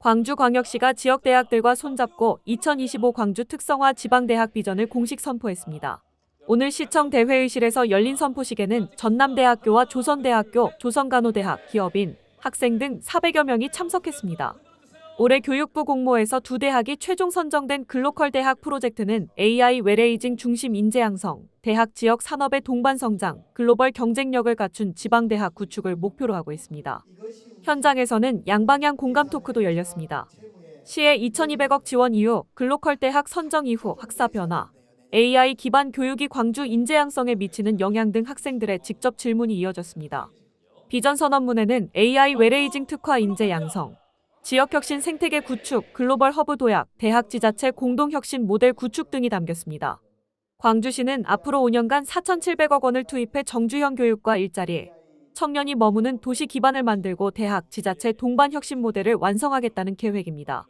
광주광역시가 지역대학들과 손잡고 2025 광주 특성화 지방대학 비전을 공식 선포했습니다. 오늘 시청 대회의실에서 열린 선포식에는 전남대학교와 조선대학교, 조선간호대학, 기업인, 학생 등 400여 명이 참석했습니다. 올해 교육부 공모에서 두 대학이 최종 선정된 글로컬 대학 프로젝트는 AI 외래이징 중심 인재 양성, 대학 지역 산업의 동반 성장, 글로벌 경쟁력을 갖춘 지방대학 구축을 목표로 하고 있습니다. 현장에서는 양방향 공감 토크도 열렸습니다. 시의 2,200억 지원 이후 글로컬 대학 선정 이후 학사 변화, AI 기반 교육이 광주 인재 양성에 미치는 영향 등 학생들의 직접 질문이 이어졌습니다. 비전 선언문에는 AI 외래이징 특화 인재 양성, 지역혁신 생태계 구축, 글로벌 허브 도약, 대학 지자체 공동혁신 모델 구축 등이 담겼습니다. 광주시는 앞으로 5년간 4,700억 원을 투입해 정주형 교육과 일자리, 청년이 머무는 도시 기반을 만들고 대학, 지자체 동반 혁신 모델을 완성하겠다는 계획입니다.